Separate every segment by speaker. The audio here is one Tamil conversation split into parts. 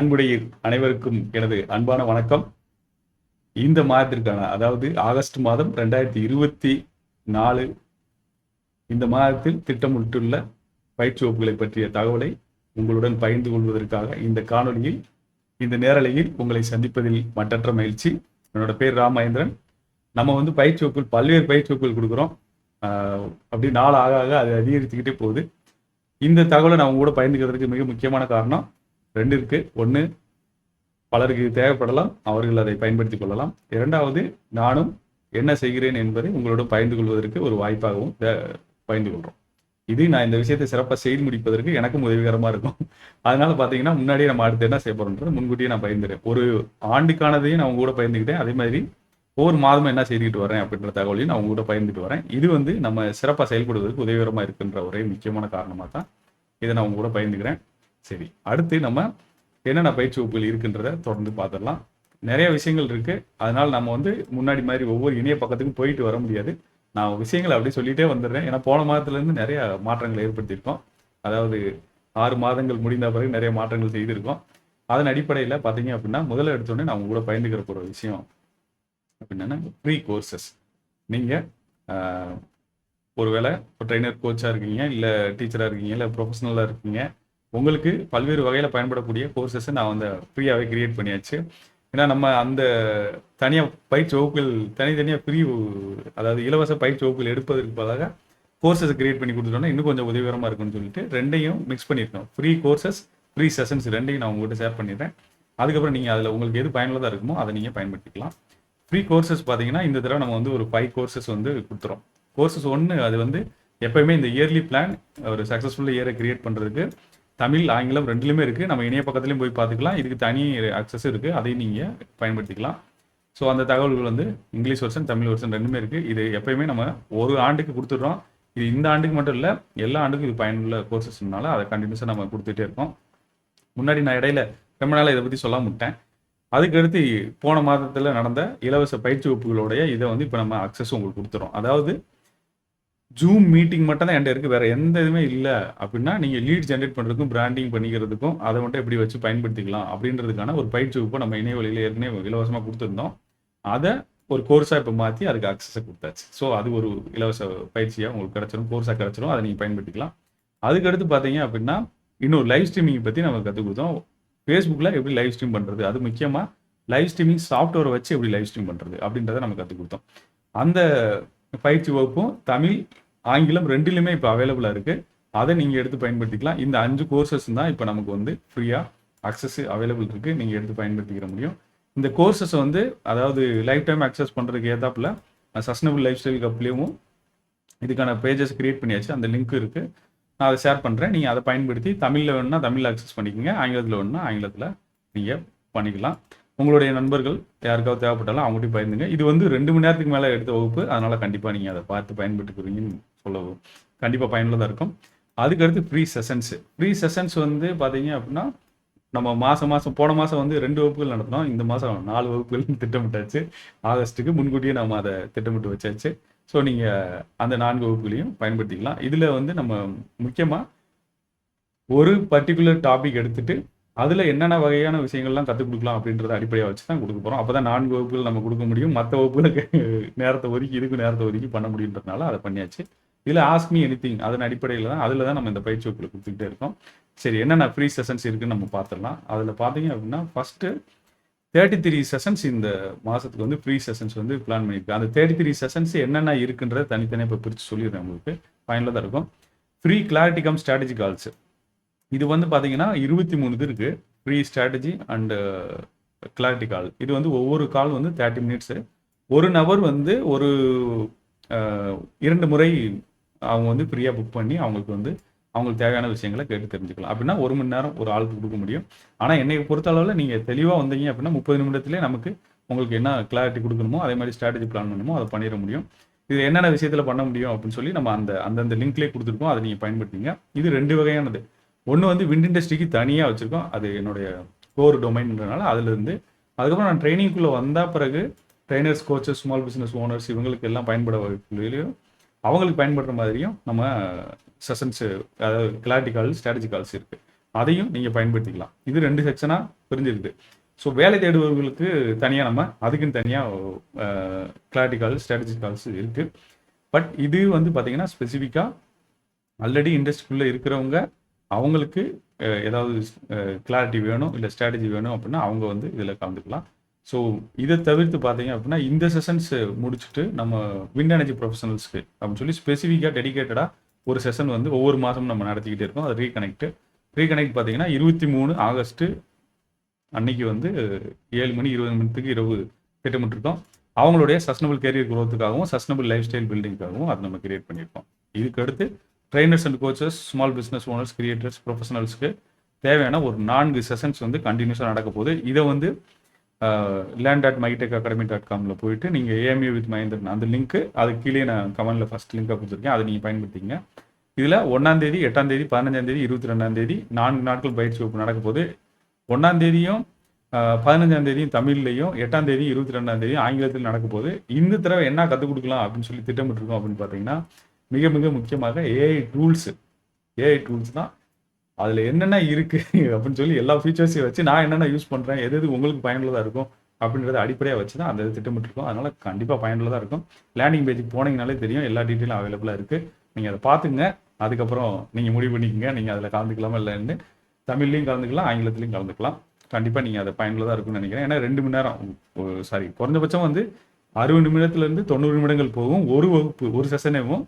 Speaker 1: அன்புடைய அனைவருக்கும் எனது அன்பான வணக்கம். இந்த மாதத்திற்கான அதாவது ஆகஸ்ட் மாதம் ரெண்டாயிரத்தி இருபத்தி நாலு இந்த மாதத்தில் திட்டமிட்டுள்ள பயிற்சி வகுப்புகளை பற்றிய தகவலை உங்களுடன் பகிர்ந்து கொள்வதற்காக இந்த காணொலியில் இந்த நேரலையில் உங்களை சந்திப்பதில் மற்றற்ற மகிழ்ச்சி. என்னோட பேர் ராமேந்திரன். நம்ம வந்து பயிற்சி வகுப்புகள் பல்வேறு பயிற்சி வகுப்புகள் கொடுக்குறோம். அப்படி நாள் ஆக ஆக அது அதிகரித்துக்கிட்டே போகுது. இந்த தகவலை நான் உங்க கூட பகிர்ந்துக்கிறதுக்கு மிக முக்கியமான காரணம் ரெண்டு இருக்கு. ஒன்று பலருக்கு தேவைப்படலாம் அவர்கள் அதை பயன்படுத்தி கொள்ளலாம். இரண்டாவது நானும் என்ன செய்கிறேன் என்பதை உங்களோட பகிர்ந்து கொள்வதற்கு ஒரு வாய்ப்பாகவும் தே- பகிர்ந்து கொள்றோம். இது நான் இந்த விஷயத்தை சிறப்பாக செய்து முடிப்பதற்கு எனக்கும் உதவிகரமாக இருக்கும். அதனால பார்த்தீங்கன்னா முன்னாடியே நம்ம அடுத்து என்ன செய்ய போகிறோம்ன்றது முன்கூட்டியே நான் பயந்துடுறேன் ஒரு ஆண்டுக்கானதையும் நான் உங்க கூட பயந்துக்கிட்டேன் அதே மாதிரி ஒவ்வொரு மாதமும் என்ன செய்துக்கிட்டு வரேன் அப்படின்ற தகவலையும் நான் உங்க கூட பகிர்ந்துட்டு வரேன். இது வந்து நம்ம சிறப்பாக செயல்படுவதற்கு உதவிகரமாக இருக்குன்ற ஒரே முக்கியமான காரணமாக தான் இதை நான் உங்க கூட பயந்துக்கிறேன் சரி அடுத்து நம்ம என்னென்ன பயிற்சி வகுப்புகள் இருக்குன்றத தொடர்ந்து பார்த்துடலாம். நிறைய விஷயங்கள் இருக்கு. அதனால நம்ம வந்து முன்னாடி மாதிரி ஒவ்வொரு இணைய பக்கத்துக்கும் போயிட்டு வர முடியாது. நான் விஷயங்களை அப்படியே சொல்லிட்டே வந்துடுறேன். ஏன்னா போன மாதத்துல இருந்து நிறைய மாற்றங்களை ஏற்படுத்தியிருக்கோம். அதாவது ஆறு மாதங்கள் முடிந்த பிறகு நிறைய மாற்றங்கள் செய்திருக்கோம். அதன் அடிப்படையில் பார்த்தீங்க அப்படின்னா முதல்ல எடுத்தோடனே நான் உங்க கூட பயந்துக்கிற போகிற விஷயம் அப்படின்னா ப்ரீ கோர்சஸ் நீங்கள் ஒருவேளை இப்போ ட்ரைனர் கோச்சாக இருக்கீங்க இல்லை டீச்சராக இருக்கீங்க இல்லை ப்ரொஃபஷனலாக இருக்கீங்க உங்களுக்கு பல்வேறு வகையில் பயன்படக்கூடிய கோர்சஸை நான் வந்து ஃப்ரீயாகவே கிரியேட் பண்ணியாச்சு. ஏன்னா நம்ம அந்த தனியாக பயிற்சி வகுப்புகள் தனித்தனியாக ஃப்ரீ அதாவது இலவச பயிற்சி வகுப்புகள் எடுப்பதற்கு பதிலாக கோர்சஸ் கிரியேட் பண்ணி கொடுத்துட்டோம்னா இன்னும் கொஞ்சம் உதவிகரமாக இருக்கும்னு சொல்லிட்டு ரெண்டையும் மிக்ஸ் பண்ணியிருக்கோம் ஃப்ரீ கோர்சஸ் ஃப்ரீ செஷன்ஸ் ரெண்டையும் நான் உங்கள்கிட்ட ஷேர் பண்ணிடுறேன். அதுக்கப்புறம் நீங்கள் அதில் உங்களுக்கு எது பயனுள்ளதாக இருக்குமோ அதை நீங்கள் பயன்படுத்திக்கலாம். ஃப்ரீ கோர்சஸ் பார்த்தீங்கன்னா இந்த தடவை நம்ம வந்து ஒரு ஃபைவ் கோர்சஸ் வந்து கொடுத்துறோம். கோர்சஸ் ஒன்று அது வந்து எப்பயுமே இந்த இயர்லி பிளான் ஒரு சக்ஸஸ்ஃபுல் இயரை கிரியேட் பண்ணுறதுக்கு தமிழ் ஆங்கிலம் ரெண்டுலையுமே இருக்குது நம்ம இணைய பக்கத்துலையும் போய் பார்த்துக்கலாம். இதுக்கு தனி அக்சஸ் இருக்குது அதையும் நீங்கள் பயன்படுத்திக்கலாம். ஸோ அந்த தகவல்கள் வந்து இங்கிலீஷ் வெர்ஷன் தமிழ் வெர்ஷன் ரெண்டுமே இருக்குது இது எப்பயுமே நம்ம ஒரு ஆண்டுக்கு கொடுத்துட்றோம். இது இந்த ஆண்டுக்கு மட்டும் இல்லை எல்லா ஆண்டுக்கும் இது பயனுள்ள கோர்சஸ்னால அதை கண்டினியூஸாக நம்ம கொடுத்துட்டே இருக்கோம். முன்னாடி நான் இடையில ரொம்ப நாளாக இதை பற்றி சொல்ல முட்டேன் அதுக்கடுத்து போன மாதத்தில் நடந்த இலவச பயிற்சி வகுப்புகளுடைய இதை வந்து இப்போ நம்ம அக்சஸ் உங்களுக்கு கொடுத்துறோம் அதாவது ஜூம் மீட்டிங் மட்டும் தான் என்கிட்ட இருக்குது வேற எந்த இதுவுமே இல்லை. அப்படின்னா நீங்கள் லீட் ஜென்ரேட் பண்ணுறதுக்கும் பிராண்டிங் பண்ணிக்கிறதுக்கும் அதை மட்டும் எப்படி வச்சு பயன்படுத்திக்கலாம் அப்படின்றதுக்கான ஒரு பயிற்சி வகுப்பை நம்ம இணைய வழியில் ஏற்கனவே இலவசமாக கொடுத்துருந்தோம். அதை ஒரு கோர்ஸாக இப்போ மாற்றி அதுக்கு அக்சஸை கொடுத்தாச்சு. ஸோ அது ஒரு இலவச பயிற்சியாக உங்களுக்கு கிடச்சிரும். கோர்ஸாக கிடச்சிரும். அதை நீங்கள் பயன்படுத்திக்கலாம். அதுக்கடுத்து பார்த்தீங்க அப்படின்னா இன்னொரு லைவ் ஸ்ட்ரீமிங் பற்றி நம்ம கற்றுக் கொடுத்தோம். ஃபேஸ்புக்கில் எப்படி லைவ் ஸ்ட்ரீம் பண்ணுறது அது முக்கியமாக லைவ் ஸ்ட்ரீமிங் சாஃப்ட்வேரை வச்சு எப்படி லைவ் ஸ்ட்ரீம் பண்ணுறது அப்படின்றத நம்ம கற்றுக் கொடுத்தோம். அந்த பயிற்சி வகுப்பும் தமிழ் ஆங்கிலம் ரெண்டுலையுமே இப்போ அவைலபிளாக இருக்குது அதை நீங்கள் எடுத்து பயன்படுத்திக்கலாம். இந்த அஞ்சு கோர்சஸ் தான் இப்போ நமக்கு வந்து ஃப்ரீயாக அக்சஸ் அவைலபிள் இருக்குது நீங்கள் எடுத்து பயன்படுத்திக்கிற முடியும். இந்த கோர்சஸ் வந்து அதாவது லைஃப் டைம் அக்சஸ் பண்ணுறதுக்கு ஏதாப்பில் சஸ்டனபிள் லைஃப் ஸ்டைல் கப்லேயும் இதுக்கான பேஜஸ் கிரியேட் பண்ணியாச்சு. அந்த லிங்க் இருக்குது நான் அதை ஷேர் பண்ணுறேன் நீங்கள் அதை பயன்படுத்தி தமிழில் வேணும்னா தமிழில் அக்சஸ் பண்ணிக்கோங்க. ஆங்கிலத்தில் வேணும்னா ஆங்கிலத்தில் நீங்கள் பண்ணிக்கலாம். உங்களுடைய நண்பர்கள் யாருக்காவது தேவைப்பட்டாலும் அவங்ககிட்ட பயந்துங்க. இது வந்து ரெண்டு மணி நேரத்துக்கு மேலே எடுத்த வகுப்பு. அதனால கண்டிப்பாக நீங்கள் அதை பார்த்து பயன்பட்டுக்கிறீங்கன்னு சொல்ல கண்டிப்பாக பயனுள்ளதாக இருக்கும். அதுக்கடுத்து ஃப்ரீ செஷன்ஸு ஃப்ரீ செஷன்ஸ் வந்து பார்த்தீங்க அப்படின்னா நம்ம மாதம் மாதம் போன மாதம் வந்து ரெண்டு வகுப்புகள் நடத்தினோம். இந்த மாதம் நாலு வகுப்புகள் திட்டமிட்டாச்சு. ஆகஸ்ட்டுக்கு முன்கூட்டியே நம்ம அதை திட்டமிட்டு வச்சாச்சு. ஸோ நீங்கள் அந்த நான்கு வகுப்புகளையும் பயன்படுத்திக்கலாம். இதில் வந்து நம்ம முக்கியமாக ஒரு பர்டிகுலர் டாபிக் எடுத்துகிட்டு அதில் என்னென்ன வகையான விஷயங்கள்லாம் கற்றுக் கொடுக்கலாம் அப்படின்றத அடிப்படையாக வச்சு தான் கொடுக்க போகிறோம் அப்போ தான் நான்கு வகுப்புகள் நம்ம கொடுக்க முடியும். மற்ற வகுப்புகளுக்கு நேரத்தை ஒதுக்கி இதுக்கு நேரத்தை ஒதுக்கி பண்ண முடியுன்றதுனால அதை பண்ணியாச்சு. இதில் ஆஸ்மி எனிதிங் அதன் அடிப்படையில் தான் அதில் தான் நம்ம இந்த பயிற்சி வகுப்பில் கொடுத்துக்கிட்டே இருக்கோம். சரி என்னென்ன ஃப்ரீ செஷன்ஸ் இருக்குன்னு நம்ம பார்த்துடலாம். அதில் பார்த்தீங்க அப்படின்னா ஃபஸ்ட்டு தேர்ட்டி த்ரீ செஷன்ஸ் இந்த மாதத்துக்கு வந்து ஃப்ரீ செஷன்ஸ் வந்து பிளான் பண்ணியிருக்கு அந்த தேர்ட்டி த்ரீ செஷன்ஸ் என்னென்ன இருக்குன்றத தனித்தனியாக இப்போ பிரித்து சொல்லிடுறேன் உங்களுக்கு. தான் இருக்கும். Free clarity cum strategy calls இது வந்து பார்த்தீங்கன்னா இருபத்தி மூணு இது இருக்குது free strategy and clarity call இது வந்து ஒவ்வொரு கால் வந்து தேர்ட்டி மினிட்ஸு ஒரு நபர் வந்து ஒரு uh, இரண்டு முறை அவங்க வந்து ஃப்ரீயாக புக் பண்ணி அவங்களுக்கு வந்து அவங்களுக்கு தேவையான விஷயங்களை கேட்டு தெரிஞ்சுக்கலாம். அப்படின்னா ஒரு மணி நேரம் ஒரு ஆளுக்கு கொடுக்க முடியும். ஆனால் என்னை பொறுத்தளவில் நீங்கள் தெளிவாக வந்தீங்க அப்படின்னா முப்பது நிமிடத்துலேயே நமக்கு உங்களுக்கு என்ன கிளாரிட்டி கொடுக்கணுமோ அதே மாதிரி ஸ்ட்ராட்டஜி பிளான் பண்ணணுமோ அதை பண்ணிட முடியும். இது என்னென்ன விஷயத்தில் பண்ண முடியும் அப்படின்னு சொல்லி நம்ம அந்த அந்தந்த லிங்க்லேயே கொடுத்துருக்கோம். அதை நீங்கள் பயன்படுத்திங்க. இது ரெண்டு வகையானது. ஒன்று வந்து விண்ட் இண்டஸ்ட்ரிக்கு தனியாக வச்சுருக்கோம். அது என்னுடைய கோர் டொமைன்றனால அதுலேருந்து அதுக்கப்புறம் நான் ட்ரைனிங்குள்ளே வந்த பிறகு trainers coaches small business owners இவங்களுக்கு எல்லாம் பயன்பட வகையிலையும் அவங்களுக்கு பயன்படுற மாதிரியும் நம்ம செஷன்ஸ் அதாவது கிளாரிட்டி கால் ஸ்ட்ராட்டஜி கால்ஸ் இருக்குது அதையும் நீங்கள் பயன்படுத்திக்கலாம். இது ரெண்டு செக்ஷனாக பிரிஞ்சிருக்கு ஸோ வேலை தேடுபவர்களுக்கு தனியாக நம்ம அதுக்குன்னு தனியாக கிளாரிட்டி கால்ஸ் ஸ்ட்ராட்டஜி கால்ஸ் இருக்குது பட் இது வந்து பார்த்தீங்கன்னா ஸ்பெசிஃபிக்காக ஆல்ரெடி இண்டஸ்ட்ரிக்குள்ளே இருக்கிறவங்க அவங்களுக்கு ஏதாவது கிளாரிட்டி வேணும் இல்லை ஸ்ட்ராட்டஜி வேணும் அப்படின்னா அவங்க வந்து இதில் கலந்துக்கலாம். ஸோ இதை தவிர்த்து பார்த்தீங்க அப்படின்னா இந்த செஷன்ஸ் முடிச்சுட்டு நம்ம விண்ட் எனர்ஜி ப்ரொஃபஷனல்ஸ்க்கு அப்படின்னு சொல்லி ஸ்பெசிஃபிக்காக டெடிகேட்டடாக ஒரு செஷன் வந்து ஒவ்வொரு மாதமும் நம்ம நடத்திக்கிட்டே இருக்கோம். அது ரீகனெக்ட் ரீகனெக்ட் பார்த்தீங்கன்னா இருபத்தி மூணு ஆகஸ்ட்டு அன்னைக்கு வந்து ஏழு மணி இருபது மணித்துக்கு இரவு திட்டமிட்டிருக்கோம். அவங்களுடைய சஸ்டனபிள் கேரியர் குரோத்துக்காகவும் சஸ்டனபிள் லைஃப் ஸ்டைல் பில்டிங்காகவும் அதை நம்ம கிரியேட் பண்ணியிருக்கோம். இதுக்கு அடுத்து trainers and coaches small business owners creators ப்ரொஃபஷனல்ஸ்க்கு தேவையான ஒரு நான்கு செஷன்ஸ் வந்து கண்டினியூஸாக நடக்க போகுது. இதை வந்து land dot mytech academy dot காமில் போயிட்டு நீங்கள் ஏஎம்யூ வித் மகேந்திரன் அந்த லிங்க்கு அது கீழே நான் கமெண்டில் ஃபஸ்ட் லிங்காக கொடுத்துருக்கேன். அதை நீங்கள் பயன்படுத்திங்க இதில் ஒன்றாந்தேதி எட்டாந்தேதி பதினஞ்சாந்தேதி இருபத்தி ரெண்டாந்தேதி நான்கு நாட்கள் பயிற்சி வகுப்பு நடக்க போகுது. ஒன்றாந்தேதியும் பதினஞ்சாம் தேதியும் தமிழ்லையும் எட்டாந்தேதி இருபத்தி ரெண்டாம் ஆங்கிலத்தில் நடக்க போகுது. இந்த தடவை என்ன கற்றுக் கொடுக்கலாம் அப்படின்னு சொல்லி திட்டமிட்டிருக்கோம் அப்படின்னு பார்த்தீங்கன்னா மிக மிக முக்கியமாக ஏஐ டூல்ஸ் ஏஐ டூல்ஸ் தான் அதில் என்னென்ன இருக்குது அப்படின்னு சொல்லி எல்லா ஃபீச்சர்ஸையும் வச்சு நான் என்னென்ன யூஸ் பண்ணுறேன் எது எது உங்களுக்கு பயனுள்ளதாக இருக்கும் அப்படின்றத அடிப்படையாக வச்சு தான் அந்த திட்டமிட்டிருக்கோம். அதனால் கண்டிப்பாக பயனுள்ளதாக இருக்கும். லேண்டிங் பேஜுக்கு போனீங்கனாலே தெரியும் எல்லா டீட்டெயிலும் அவைலபிளாக இருக்குது நீங்கள் அதை பார்த்துங்க. அதுக்கப்புறம் நீங்கள் முடிவு பண்ணிக்கங்க. நீங்கள் அதில் கலந்துக்கலாமா இல்லைன்னு தமிழ்லையும் கலந்துக்கலாம் ஆங்கிலத்துலையும் கலந்துக்கலாம். கண்டிப்பாக நீங்கள் அதை பயனுள்ளதாக இருக்கும்னு நினைக்கிறேன். ஏன்னா ரெண்டு மணி நேரம் சாரி குறைஞ்சபட்சம் வந்து அறுபது நிமிடத்துலேருந்து தொண்ணூறு நிமிடங்கள் போகும். ஒரு வகுப்பு ஒரு செஷனேவும்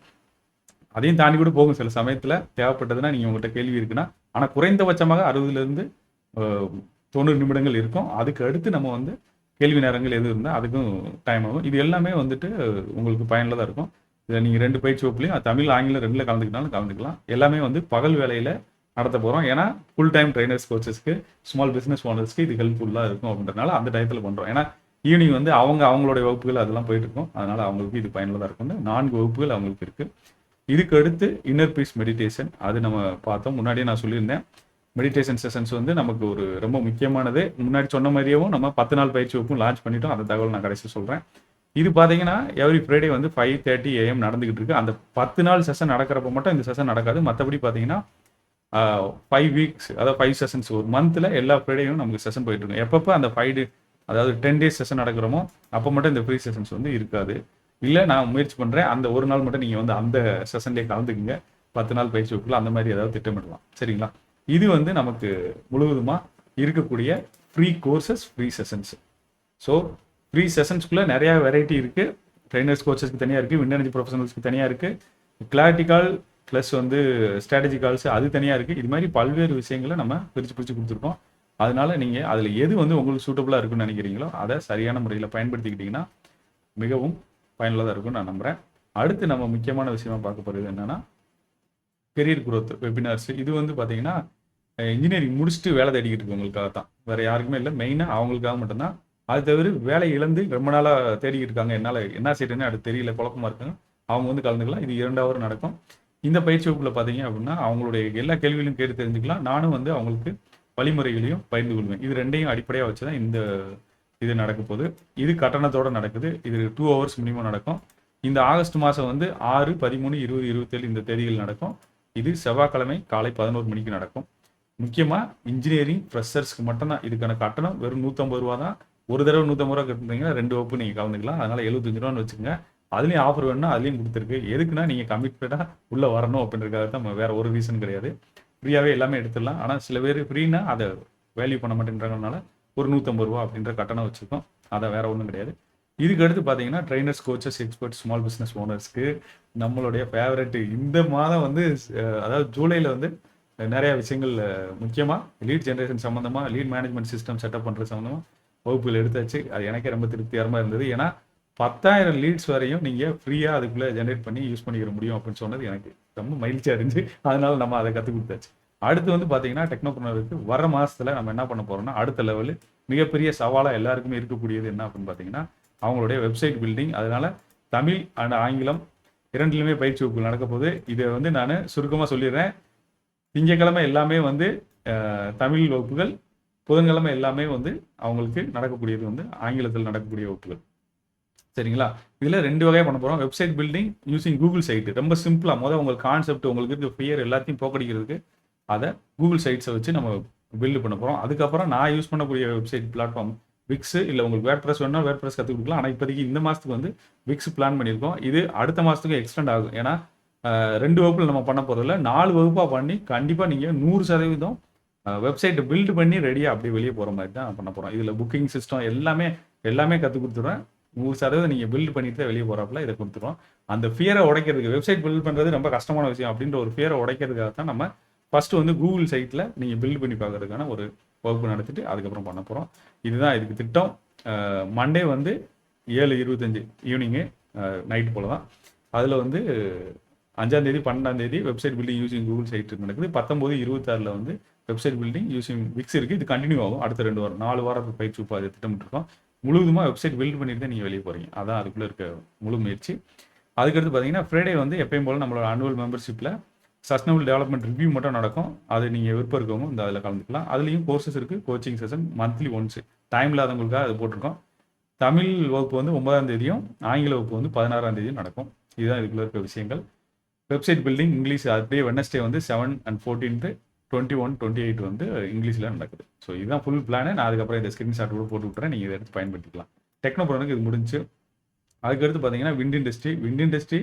Speaker 1: அதையும் தாண்டி கூட போகும். சில சமயத்தில் தேவைப்பட்டதுன்னா நீங்கள் உங்கள்கிட்ட கேள்வி இருக்குன்னா ஆனால் குறைந்தபட்சமாக அறுபதுலேருந்து தொண்ணூறு நிமிடங்கள் இருக்கும். அதுக்கு அடுத்து நம்ம வந்து கேள்வி நேரங்கள் எது இருந்தால் அதுக்கும் டைம் ஆகும். இது எல்லாமே வந்துட்டு உங்களுக்கு பயனுள்ளதாக இருக்கும். இதில் நீங்கள் ரெண்டு பயிற்சி வகுப்புலையும் தமிழ் ஆங்கிலம் ரெண்டில் கலந்துக்கிட்டாலும் கலந்துக்கலாம். எல்லாமே வந்து பகல் வேலையில் நடத்த போகிறோம் ஏன்னா ஃபுல் டைம் ட்ரைனர்ஸ் கோச்சஸ்க்கு ஸ்மால் பிஸ்னஸ் ஓனர்ஸ்க்கு இது ஹெல்ப்ஃபுல்லாக இருக்கும் அப்படின்றனால அந்த டயத்தில் பண்ணுறோம் ஏன்னா ஈவினிங் வந்து அவங்க அவங்களுடைய வகுப்புகள் அதெல்லாம் போயிட்டு இருக்கும். அதனால அவங்களுக்கு இது பயனுள்ளதாக இருக்கும்னு நான்கு வகுப்புகள் அவங்களுக்கு இருக்குது இதுக்கு அடுத்து இன்னர் பீஸ் மெடிடேஷன் அது நம்ம பார்த்தோம். முன்னாடியே நான் சொல்லியிருந்தேன். மெடிடேஷன் செஷன்ஸ் வந்து நமக்கு ஒரு ரொம்ப முக்கியமானது. முன்னாடி சொன்ன மாதிரியேவும் நம்ம பத்து நாள் பயிற்சி வகுப்பும் லான்ச் பண்ணிட்டோம். அந்த தகவல் நான் கடைசி சொல்கிறேன் இது பார்த்தீங்கன்னா எவ்ரி ஃப்ரைடே வந்து ஃபைவ் தேர்ட்டி ஏஎம் நடந்துகிட்டு இருக்கு. அந்த பத்து நாள் செஷன் நடக்கிறப்ப மட்டும் இந்த செஷன் நடக்காது. மற்றபடி பார்த்தீங்கன்னா ஃபைவ் வீக்ஸ் அதாவது ஃபைவ் செஷன்ஸ் ஒரு மந்த்தில் எல்லா ஃப்ரைடேயும் நமக்கு செஷன் போயிட்டு இருக்கும். எப்பப்போ அந்த ஃபைவ் டே அதாவது டென் டேஸ் செஷன் நடக்கிறோமோ அப்போ மட்டும் இந்த ஃப்ரீ செஷன்ஸ் வந்து இருக்காது. இல்லை நான் முயற்சி பண்ணுறேன் அந்த ஒரு நாள் மட்டும் நீங்கள் வந்து அந்த செஷன்லேயே கலந்துக்குங்க. பத்து நாள் பயிற்சி வகுப்புல அந்த மாதிரி ஏதாவது திட்டமிடலாம். சரிங்களா? இது வந்து நமக்கு முழுவதுமாக இருக்கக்கூடிய free courses free sessions so free செஷன்ஸ்குள்ளே நிறையா வெரைட்டி இருக்குது ட்ரைனர்ஸ் கோச்சஸ்க்கு தனியாக இருக்குது விண்ட் எனர்ஜி ப்ரொஃபஷனல்ஸ்க்கு தனியாக இருக்குது கிளாரிட்டிகால் ப்ளஸ் வந்து ஸ்ட்ராட்டஜி கால்ஸ் அது தனியாக இருக்குது இது மாதிரி பல்வேறு விஷயங்களை நம்ம பிரித்து பிரித்து கொடுத்துருக்கோம். அதனால நீங்கள் அதில் எது வந்து உங்களுக்கு சூட்டபுளாக இருக்குன்னு நினைக்கிறீங்களோ அதை சரியான முறையில் பயன்படுத்திக்கிட்டிங்கன்னா மிகவும் பயனுள்ளதாக இருக்கும்னு நான் நம்புகிறேன் அடுத்து நம்ம முக்கியமான விஷயமா பார்க்க போகிறது என்னன்னா கெரியர் குரோத் வெபினார்ஸ் இது வந்து பார்த்தீங்கன்னா இன்ஜினியரிங் முடிச்சுட்டு வேலை தேடிக்கிட்டு இருக்கவங்களுக்காக தான். வேற யாருக்குமே இல்லை. மெயினாக அவங்களுக்காக மட்டும்தான். அது தவிர வேலை இழந்து ரொம்ப நாளாக தேடிக்கிட்டு இருக்காங்க. என்னால் என்ன செய்யறேன்னு அது தெரியல. குழப்பமா இருக்காங்க அவங்க வந்து கலந்துக்கலாம். இது இரண்டாவது நடக்கும். இந்த பயிற்சி வகுப்புல பார்த்தீங்க அப்படின்னா அவங்களுடைய எல்லா கேள்விகளையும் கேட்டு தெரிஞ்சுக்கலாம். நானும் வந்து அவங்களுக்கு வழிமுறைகளையும் பகிர்ந்து கொள்வேன். இது ரெண்டையும் அடிப்படையாக வச்சு தான் இந்த இது நடக்க போகுது. இது கட்டணத்தோட நடக்குது. இது டூ ஹவர்ஸ் மினிமம் நடக்கும். இந்த ஆகஸ்ட் மாதம் வந்து ஆறு பதிமூணு இருபது இருபத்தேழு இந்த தேதிகள் நடக்கும். இது செவ்வாய்க்கிழமை காலை பதினோரு மணிக்கு நடக்கும். முக்கியமாக இன்ஜினியரிங் ஃப்ரெஷர்ஸ்க்கு மட்டும்தான். இதுக்கான கட்டணம் வெறும் நூற்றம்பது ரூபா தான். ஒரு தடவை நூற்றம்பது ரூபா கட்டிருந்தீங்கன்னா ரெண்டு வகுப்பு நீங்கள் கலந்துக்கலாம். அதனால் எழுபத்தஞ்சு ரூபான்னு வச்சுக்கோங்க. அதுலேயும் ஆஃபர் வேணும்னா அதுலேயும் கொடுத்துருக்கு. எதுக்குன்னா நீங்கள் கமிட்டடாக உள்ளே வரணும் அப்படின்றதுக்காக தான். நம்ம ஒரு ரீசன் கிடையாது. ஃப்ரீயாகவே எல்லாமே எடுத்துடலாம். ஆனால் சில பேர் ஃப்ரீனா அதை வேல்யூ பண்ண மாட்டேன்றதுனால ஒரு நூற்றம்பது ரூபா அப்படின்ற கட்டணம் வச்சுருக்கோம். அதை வேற ஒன்றும் கிடையாது. இதுக்கு அடுத்து பார்த்தீங்கன்னா trainers coaches expert small business ஓனர்ஸ்க்கு நம்மளுடைய ஃபேவரட் இந்த மாதம் வந்து அதாவது ஜூலையில் வந்து நிறைய விஷயங்கள் முக்கியமாக லீட் ஜென்ரேஷன் சம்மந்தமாக லீட் மேனேஜ்மெண்ட் சிஸ்டம் செட்டப் பண்ணுறது சம்மந்தமாக வகுப்புகள் எடுத்தாச்சு. அது எனக்கே ரொம்ப திருப்திகரமாக இருந்தது. ஏன்னா பத்தாயிரம் லீட்ஸ் வரையும் நீங்கள் ஃப்ரீயாக அதுக்குள்ளே ஜென்ரேட் பண்ணி யூஸ் பண்ணிக்கிற முடியும் அப்படின்னு சொன்னது எனக்கு ரொம்ப மகிழ்ச்சியாக இருந்துச்சு. அதனால நம்ம அதை கற்றுக் கொடுத்தாச்சு. அடுத்து வந்து பார்த்தீங்கன்னா டெக்னோப்ரனருக்கு வர மாதத்தில் நம்ம என்ன பண்ண போகிறோம்னா அடுத்த லெவலு மிகப்பெரிய சவாலாக எல்லாருக்குமே இருக்கக்கூடியது என்ன அப்படின்னு பார்த்தீங்கன்னா அவங்களுடைய வெப்சைட் பில்டிங் அதனால தமிழ் அண்ட் ஆங்கிலம் இரண்டிலுமே பயிற்சி வகுப்புகள் நடக்க போகுது. இதை வந்து நான் சுருக்கமாக சொல்லிடுறேன். திங்கக்கிழமை எல்லாமே வந்து தமிழ் வகுப்புகள் புதன்கிழமை எல்லாமே வந்து அவங்களுக்கு நடக்கக்கூடியது வந்து ஆங்கிலத்தில் நடக்கக்கூடிய வகுப்புகள். சரிங்களா? இதில் ரெண்டு வகையாக பண்ண போகிறோம் website building using Google site ரொம்ப சிம்பிளாக முதல் உங்களுக்கு கான்செப்ட் உங்களுக்கு இருக்க ஃபியர் எல்லாத்தையும் போக்கடிக்கிறதுக்கு அதை கூகுள் சைட்ஸை வச்சு நம்ம பில்டு பண்ண போகிறோம் அதுக்கப்புறம் நான் யூஸ் பண்ணக்கூடிய வெப்சைட் பிளாட்ஃபார்ம் விக்ஸ் இல்லை உங்களுக்கு வேர் ப்ரெஸ் வேணால் வேர் ப்ரெஸ் கற்றுக் கொடுக்கலாம். ஆனால் இப்போதைக்கு இந்த மாதத்துக்கு வந்து விக்ஸ் பிளான் பண்ணியிருக்கோம். இது அடுத்த மாதத்துக்கு எக்ஸ்டெண்ட் ஆகும். ஏன்னா ரெண்டு வகுப்பில் நம்ம பண்ண போகிறதில்ல நாலு வகுப்பாக பண்ணி கண்டிப்பாக நீங்கள் நூறு சதவீதம் வெப்சைட்டை பில்டு பண்ணி ரெடியாக அப்படியே வெளியே போகிற மாதிரி தான் பண்ண போகிறோம் இதில் புக்கிங் சிஸ்டம் எல்லாமே எல்லாமே கற்றுக் கொடுத்துருவேன் நூறு சதவீதம் நீங்கள் பில்டு பண்ணிட்டு தான் வெளியே போகிறப்பல இதை கொடுத்துருவோம் அந்த ஃபியரை உடைக்கிறதுக்கு வெப்சைட் பில்ட் பண்ணுறது ரொம்ப கஷ்டமான விஷயம் அப்படின்ற ஒரு ஃபியரை உடைக்கிறதுக்காக தான் நம்ம ஃபஸ்ட்டு வந்து கூகுள் சைட்டில் நீங்கள் பில்ட் பண்ணி பார்க்கறதுக்கான ஒரு வகுப்பு நடத்திட்டு அதுக்கப்புறம் பண்ண போகிறோம் இதுதான் இதுக்கு திட்டம். மண்டே வந்து ஏழு இருபத்தஞ்சு ஈவினிங்கு நைட் போல தான் அதில் வந்து அஞ்சாந்தேதி பன்னெண்டாந்தேதி பன்னெண்டாம் தேதி website building using Google site நடக்குது. பத்தொம்போது இருபத்தாறில் வந்து வெப்சைட் பில்டிங் யூசிங் விக்ஸ் இருக்குது இது கண்டினியூ ஆகும். அடுத்த ரெண்டு வாரம் நாலு வாரம் பயிற்சி உப்பு அது திட்டமிட்டிருக்கோம். முழுவதுமாக வெப்சைட் பில்ட் பண்ணிட்டு தான் நீங்கள் வெளியே போகிறீங்க அதான் அதுக்குள்ளே இருக்க முழு முயற்சி. அதுக்கடுத்து பார்த்தீங்கன்னா ஃப்ரைடே வந்து எப்பயும் போல் நம்மளோட அனுவல் மெம்பர்ஷிப்பில் சஸ்டைனபிள் டெவலப்மெண்ட் ரிவ்யூ மட்டும் நடக்கும். அது நீங்கள் விருப்பம் இருக்கவங்க இந்த அதில் கலந்துக்கலாம். அதுலேயும் கோர்சஸ் இருக்குது coaching session monthly once time இல்லாதவங்களுக்காக அது போட்டிருக்கோம். தமிழ் வகுப்பு வந்து ஒன்பதாம் தேதியும் ஆங்கில வகுப்பு வந்து பதினாறாம் தேதியும் நடக்கும். இதுதான் இதுக்குள்ள இருக்க விஷயங்கள். வெப்சைட் பில்டிங் இங்கிலீஷ் அப்படியே வெனஸ்டே வந்து seven and fourteenth twenty one twenty eight வந்து இங்கிலீஷில் நடக்குது. ஸோ இதுதான் ஃபுல் பிளானு நான் அதுக்கப்புறம் இந்த ஸ்கிரீன்ஷாட் கூட போட்டு விட்டுறேன். நீங்கள் இதை எடுத்து பயன்படுத்திக்கலாம். டெக்னோபுரனுக்கு இது முடிஞ்சு. அதுக்கடுத்து பார்த்தீங்கன்னா விண்ட் இண்டஸ்ட்ரி விண்ட் இண்டஸ்ட்ரி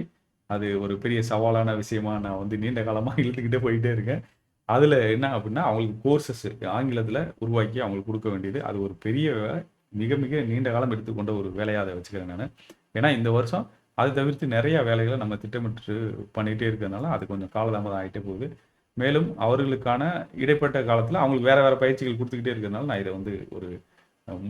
Speaker 1: அது ஒரு பெரிய சவாலான விஷயமா நான் வந்து நீண்ட காலமாக இழுத்துக்கிட்டே போயிட்டே இருக்கேன். அதில் என்ன அப்படின்னா அவங்களுக்கு கோர்சஸ் ஆங்கிலத்தில் உருவாக்கி அவங்களுக்கு கொடுக்க வேண்டியது. அது ஒரு பெரிய மிக மிக நீண்ட காலம் எடுத்துக்கொண்ட ஒரு வேலையாக அதை வச்சுக்கிறேன் நான். ஏன்னா இந்த வருஷம் அதை தவிர்த்து நிறையா வேலைகளை நம்ம திட்டமிட்டு பண்ணிகிட்டே இருக்கிறதுனால அது கொஞ்சம் காலதாமதம் ஆகிட்டே போகுது. மேலும் அவர்களுக்கான இடைப்பட்ட காலத்தில் அவங்களுக்கு வேறு வேறு பயிற்சிகள் கொடுத்துக்கிட்டே இருக்கிறதுனால நான் இதை வந்து ஒரு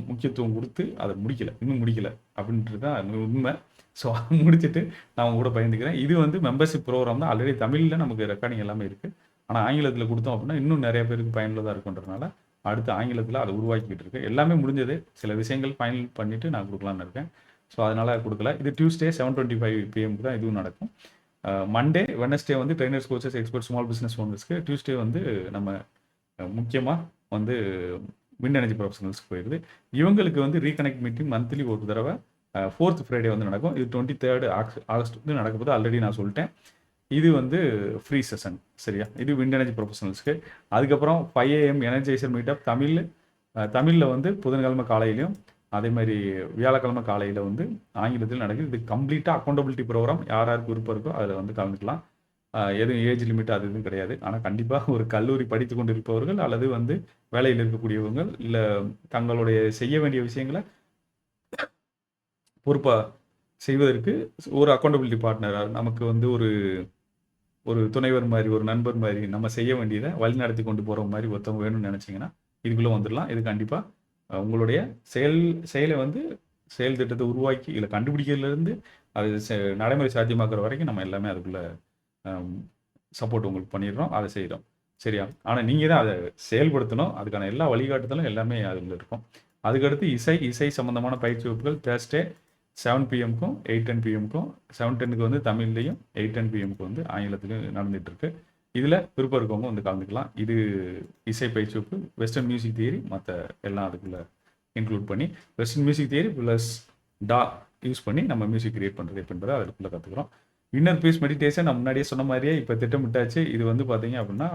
Speaker 1: முக்கியத்துவம் கொடுத்து அதை முடிக்கலை. இன்னும் முடிக்கலை அப்படின்றது தான் உண்மை. ஸோ அதை முடிச்சுட்டு நான் அவங்க கூட பயந்துக்கிறேன் இது வந்து மெம்பர்ஷிப் ப்ரோக்ராம் தான். ஆல்ரெடி தமிழில் நமக்கு ரெக்கார்டிங் எல்லாமே இருக்குது ஆனால் ஆங்கிலத்தில் கொடுத்தோம் அப்படின்னா இன்னும் நிறைய பேருக்கு பயனுள்ளதாக இருக்குன்றதுனால அடுத்து ஆங்கிலத்தில் அதை உருவாக்கிக்கிட்டு இருக்கு. எல்லாமே முடிஞ்சது. சில விஷயங்கள் ஃபைனல் பண்ணிவிட்டு நான் கொடுக்கலான்னு இருக்கேன். ஸோ அதனால் கொடுக்கல. இது டியூஸ்டே செவன் டுவெண்ட்டி ஃபைவ் பிஎம்க்கு தான் இதுவும் நடக்கும். மண்டே வெனஸ்டே வந்து trainers coaches expert small business ஓனர்ஸ்க்கு Tuesday வந்து நம்ம முக்கியமாக வந்து விண்ட் எனர்ஜி ப்ரொஃபஷனல்ஸ்க்கு போயிடுது. இவங்களுக்கு வந்து ரீகனெக்ட் மீட்டிங் மந்த்லி ஒரு தடவை ஃபோர்த் ஃப்ரைடே வந்து நடக்கும். இது டுவெண்ட்டி தேர்ட் ஆகஸ்ட் வந்து நடக்க போது ஆல்ரெடி நான் சொல்லிட்டேன். இது வந்து ஃப்ரீ செஷன் சரியா? இது விண்ட் எனர்ஜி ப்ரொஃபஷனல்ஸ்க்கு அதுக்கப்புறம் five AM energiser meetup Tamil தமிழில் வந்து புதன்கிழமை காலையிலையும் அதே மாதிரி வியாழக்கிழமை காலையில் வந்து ஆங்கிலத்தில் நடக்குது. இது கம்ப்ளீட்டாக அக்கௌண்டபிலிட்டி ப்ரோக்ராம் யார் யாருக்கு விருப்பம் இருக்கோ அதில் வந்து கலந்துக்கலாம். எதுவும் ஏஜ் லிமிட் அது எதுவும் கிடையாது. ஆனால் கண்டிப்பாக ஒரு கல்லூரி படித்து கொண்டிருப்பவர்கள் அல்லது வந்து வேலையில் இருக்கக்கூடியவங்க இல்லை தங்களுடைய செய்ய வேண்டிய விஷயங்களை பொறுப்பாக செய்வதற்கு ஒரு அக்கௌண்டபிலிட்டி பார்ட்னராக நமக்கு வந்து ஒரு ஒரு துணைவர் மாதிரி ஒரு நண்பர் மாதிரி நம்ம செய்ய வேண்டியதை வழிநடத்தி கொண்டு போகிற மாதிரி ஒருத்தவங்க வேணும்னு நினச்சிங்கன்னா இதுக்குள்ளே வந்துடலாம். இது கண்டிப்பாக உங்களுடைய செயல் செயலை வந்து செயல் திட்டத்தை உருவாக்கி இல்லை கண்டுபிடிக்கிறதுலேருந்து அது செ- நடைமுறை சாத்தியமாக்குற வரைக்கும் நம்ம எல்லாமே அதுக்குள்ளே சப்போர்ட் உங்களுக்கு பண்ணிடுறோம் அதை செய்கிறோம் சரியா? ஆனால் நீங்கள் தான் அதை செயல்படுத்தணும். அதுக்கான எல்லா வழிகாட்டுதலும் எல்லாமே அதில் இருக்கும். அதுக்கடுத்து இசை இசை சம்மந்தமான பயிற்சி வகுப்புகள் தேர்ஸ்டே செவன் பிஎம்க்கும் எயிட் டென் பிஎம்க்கும் செவன் டென்னுக்கு வந்து தமிழ்லையும் எயிட் டென் பிஎம்க்கு வந்து ஆங்கிலத்திலையும் நடந்துட்டு இருக்கு. இதில் விருப்பம் இருக்கவங்க வந்து கலந்துக்கலாம். இது இசை பயிற்சி வகுப்பு வெஸ்டர்ன் மியூசிக் தியரி மற்ற எல்லாம் அதுக்குள்ளே இன்க்ளூட் பண்ணி வெஸ்டர்ன் மியூசிக் தியரி ப்ளஸ் டா யூஸ் பண்ணி நம்ம மியூசிக் கிரியேட் பண்ணுறது எப்படின்றத அதுக்குள்ளே கற்றுக்குறோம் இன்னர் பீஸ் மெடிடேஷன் நான் முன்னாடியே சொன்ன மாதிரியே இப்போ திட்டமிட்டாச்சு. இது வந்து பார்த்தீங்க அப்படின்னா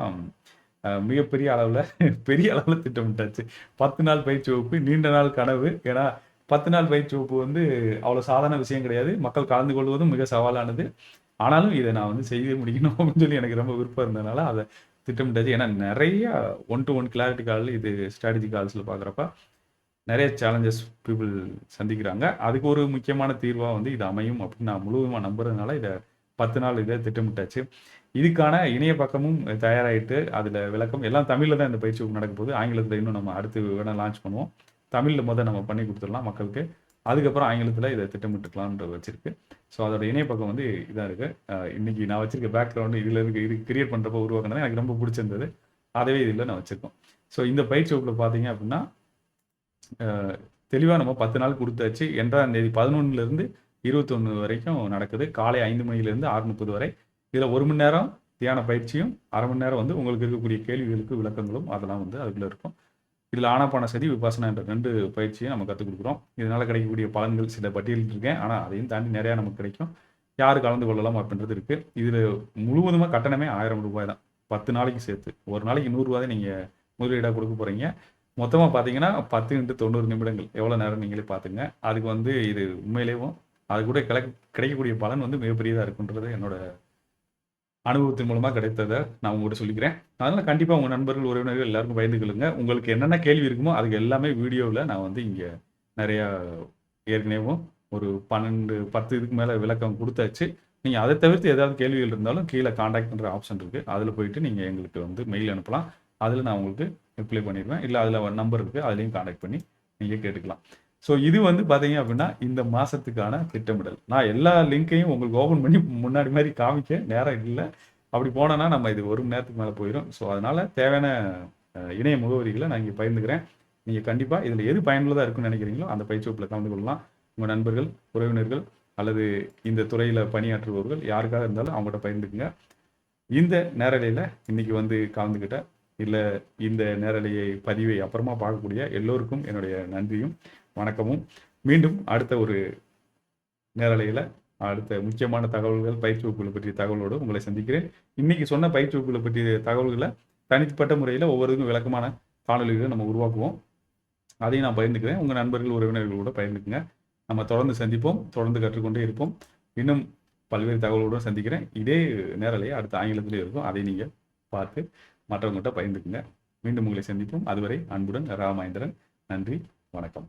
Speaker 1: மிகப்பெரிய அளவில் பெரிய அளவில் திட்டமிட்டாச்சு. பத்து நாள் பயிற்சி வகுப்பு நீண்ட நாள் கனவு. ஏன்னா பத்து நாள் பயிற்சி வகுப்பு வந்து அவ்வளோ சாதாரண விஷயம் கிடையாது. மக்கள் கலந்து கொள்வதும் மிக சவாலானது. ஆனாலும் இதை நான் வந்து செய்து முடியணும் அப்படின்னு சொல்லி எனக்கு ரொம்ப விருப்பம் இருந்ததுனால அதை திட்டமிட்டாச்சு. ஏன்னா நிறைய one to one clarity call இது ஸ்ட்ராட்டஜி கால்ஸில் பார்க்குறப்ப நிறைய சேலஞ்சஸ் பீப்புள் சந்திக்கிறாங்க. அதுக்கு ஒரு முக்கியமான தீர்வாக வந்து இது அமையும் அப்படின்னு நான் முழுவதுமாக நம்புறதுனால இதை பத்து நாள் இதை திட்டமிட்டாச்சு. இதுக்கான இணைய பக்கமும் தயாராகிட்டு அதில் விளக்கம் எல்லாம் தமிழில் தான் இந்த பயிற்சி நடக்க போகுது. ஆங்கிலத்தில் இன்னும் நம்ம அடுத்து வேணால் லான்ச் பண்ணுவோம். தமிழில் முதல் நம்ம பண்ணி கொடுத்துடலாம் மக்களுக்கு. அதுக்கப்புறம் ஆங்கிலத்தில் இதை திட்டமிட்டுக்கலான்ற வச்சிருக்கு. ஸோ அதோட இணையப்பக்கம் வந்து இதாக இருக்குது இன்றைக்கி இன்னைக்கு நான் வச்சிருக்க பேக்ரவுண்டு இதில் இருக்கு இது கிரியேட் பண்ணுறப்ப உருவாக்குனது எனக்கு ரொம்ப பிடிச்சிருந்தது. அதவே இதில் நான் வச்சுருக்கோம். ஸோ இந்த பயிற்சி வகுப்பில் பார்த்தீங்க அப்படின்னா தெளிவாக நம்ம பத்து நாள் கொடுத்தாச்சு. என்றாம் தேதி பதினொன்றுலேருந்து இருபத்தொன்று வரைக்கும் நடக்குது. காலை ஐந்து மணிலேருந்து ஆறு முப்பது வரை. இதில் ஒரு மணி நேரம் தியான பயிற்சியும் அரை மணி நேரம் வந்து உங்களுக்கு இருக்கக்கூடிய கேள்விகளுக்கு விளக்கங்களும் அதெல்லாம் வந்து அதுக்குள்ளே இருக்கும். இதில் ஆனப்பான சதி விபாசனா என்ற ரெண்டு பயிற்சியை நம்ம கற்றுக் கொடுக்குறோம். இதனால் கிடைக்கக்கூடிய பலன்கள் சில பட்டியலிட்டு இருக்கேன் ஆனால் அதையும் தாண்டி நிறையா நமக்கு கிடைக்கும். யார் கலந்து கொள்ளலாம் அப்படின்றது இருக்குது இதில் முழுவதுமாக கட்டணமே ஆயிரம் ரூபாய் தான். பத்து நாளைக்கு சேர்த்து. ஒரு நாளைக்கு நூறுரூவா தான் நீங்கள் முதலீடாக கொடுக்க போகிறீங்க மொத்தமாக பார்த்தீங்கன்னா பத்து இன்ட்டு தொண்ணூறு நிமிடங்கள். எவ்வளோ நேரம் நீங்களே பார்த்துங்க அதுக்கு வந்து இது உண்மையிலேயும் அது கூட கிடைக்க கிடைக்கக்கூடிய பலன் வந்து மிகப்பெரியதாக இருக்குன்றது என்னோட அனுபவத்தின் மூலமாக கிடைத்ததை நான் உங்கள்கிட்ட சொல்லிக்கிறேன். அதனால் கண்டிப்பாக உங்கள் நண்பர்கள் உறவினர்கள் எல்லாருக்கும் பயந்து கொள்ளுங்க உங்களுக்கு என்னென்ன கேள்வி இருக்குமோ அதுக்கு எல்லாமே வீடியோவில் நான் வந்து இங்கே நிறையா ஏற்கனவே ஒரு பன்னெண்டு பத்து இதுக்கு மேலே விளக்கம் கொடுத்தாச்சு. நீங்கள் அதை தவிர்த்து ஏதாவது கேள்விகள் இருந்தாலும் கீழே காண்டாக்ட் பண்ணுற ஆப்ஷன் இருக்குது அதில் போயிட்டு நீங்கள் எங்களுக்கு வந்து மெயில் அனுப்பலாம். அதில் நான் உங்களுக்கு ரிப்ளை பண்ணிடுவேன். இல்லை அதில் நம்பர் இருக்குது அதுலேயும் காண்டாக்ட் பண்ணி நீங்கள் கேட்டுக்கலாம். ஸோ இது வந்து பார்த்தீங்க அப்படின்னா இந்த மாதத்துக்கான திட்டமிடல். நான் எல்லா லிங்க்கையும் உங்களுக்கு ஓப்பன் பண்ணி முன்னாடி மாதிரி காமிக்க நேரம் இல்லை. அப்படி போனோன்னா நம்ம இது ஒரு மணி நேரத்துக்கு மேலே போயிடும் ஸோ அதனால் தேவையான இணைய முகவரிகளை நான் இங்கே பகிர்ந்துக்கிறேன். நீங்கள் கண்டிப்பாக இதில் எது பயனுள்ளதாக இருக்குன்னு நினைக்கிறீங்களோ அந்த பயிற்சி வகுப்பில் கலந்து கொள்ளலாம். உங்கள் நண்பர்கள் உறவினர்கள் அல்லது இந்த துறையில் பணியாற்றுபவர்கள் யாருக்காக இருந்தாலும் அவங்கள்ட்ட பகிர்ந்துக்குங்க. இந்த நேரலையில் இன்னைக்கு வந்து கலந்துக்கிட்ட இல்லை இந்த நேரலையை பதிவை அப்புறமா பார்க்கக்கூடிய எல்லோருக்கும் என்னுடைய நன்றியும். வணக்கமும். மீண்டும் அடுத்த ஒரு நேரலையில் அடுத்த முக்கியமான தகவல்கள் பயிற்சி வகுப்புகளை பற்றிய தகவலோடு உங்களை சந்திக்கிறேன். இன்னைக்கு சொன்ன பயிற்சி வகுப்புகளை பற்றிய தகவல்களை தனிப்பட்ட முறையில் ஒவ்வொருக்கும் விளக்கமான காணொலிகளை நம்ம உருவாக்குவோம். அதையும் நான் பகிர்ந்துக்கிறேன். உங்கள் நண்பர்கள் உறவினர்களோட பகிர்ந்துக்குங்க. நம்ம தொடர்ந்து சந்திப்போம் தொடர்ந்து கற்றுக்கொண்டே இருப்போம். இன்னும் பல்வேறு தகவலோடு சந்திக்கிறேன். இதே நேரலையே அடுத்த ஆங்கிலத்திலே இருக்கும். அதை நீங்கள் பார்த்து மற்றவங்கள்ட்ட பகிர்ந்துக்குங்க. மீண்டும் உங்களை சந்திப்போம். அதுவரை அன்புடன் ராமேந்திரன். நன்றி வணக்கம்.